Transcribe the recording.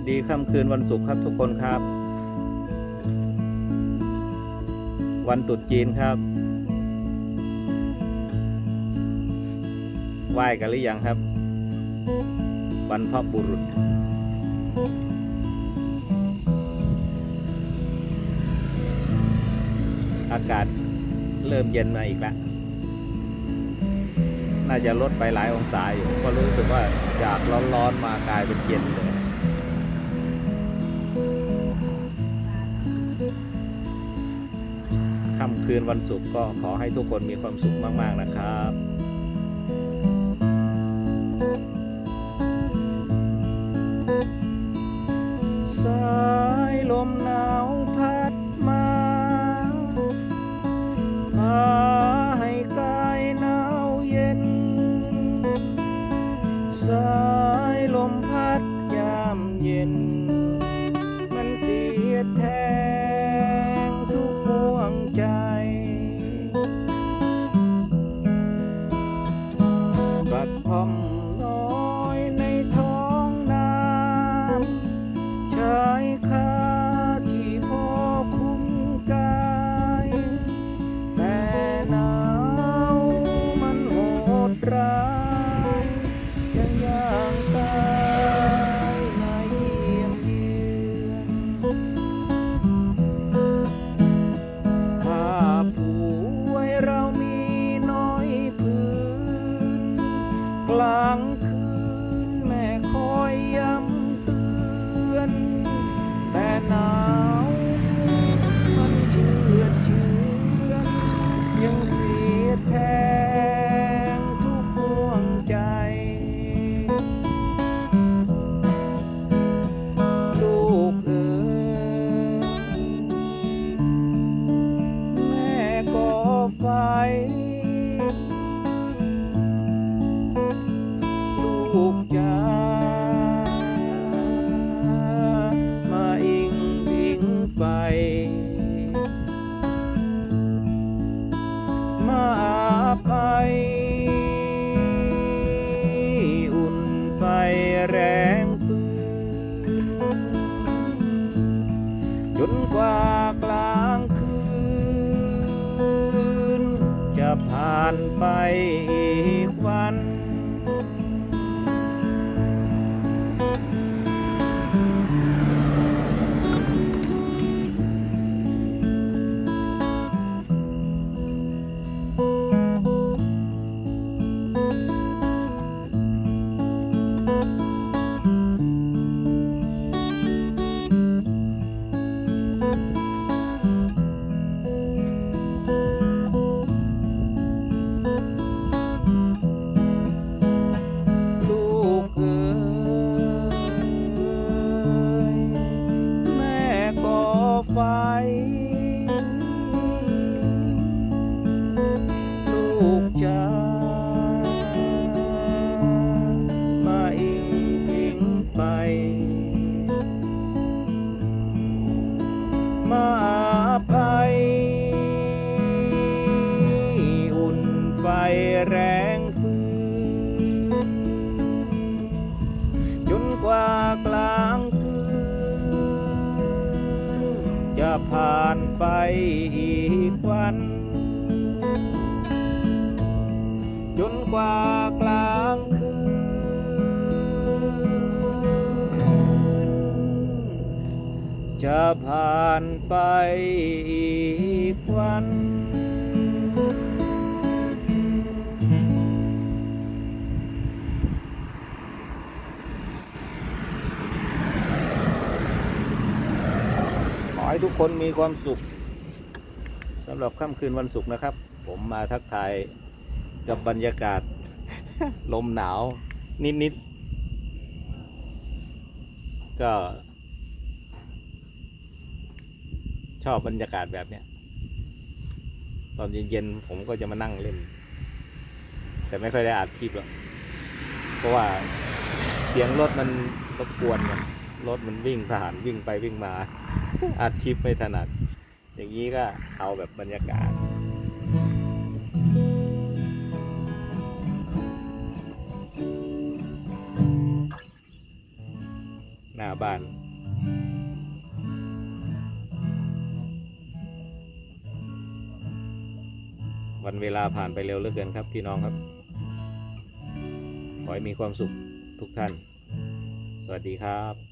วัสดีค่ำคืนวันศุกร์ครับทุกคนครับ วันตรุษจีนครับไหว้กันหรือยังครับ วันพ่อบุรุษ อากาศเริ่มเย็นมาอีกแล้วน่าจะลดไปหลายองศาอยู่เพราะรู้สึกว่าจากร้อนๆมากลายเป็นเย็นเลยำคืนวันศุกร์ก็ขอให้ทุกคนมีความสุขมาก ๆ นะครับ ร้า ไฟมาไออุ่นไฟแรงปืนจนกว่ากลางคืน จะผ่านไปอีกวัน แรงฟืนจนกว่ากลางคืนจะผ่านไปอีกวัน จนกว่ากลางคืน จะผ่านไปอีกวัน ให้ทุกคนมีความสุขสำหรับค่ำคืนวันศุกร์นะครับ ผมมาทักทายกับบรรยากาศ ลมหนาว นิด ๆ ก็ ชอบบรรยากาศแบบเนี้ยตอนเย็น ๆ ผมก็จะมานั่งเล่น แต่ไม่ค่อยได้อัดคลิปหรอกเพราะว่าเสียงรถมันรบกวนมันรถมันวิ่งผ่านวิ่งไปวิ่งมา อัดคลิปไม่ถนัด อย่างนี้ก็เอาแบบบรรยากาศหน้าบ้านวันเวลาผ่านไปเร็วเหลือเกินครับพี่น้องครับ ขอให้มีความสุขทุกท่าน สวัสดีครับ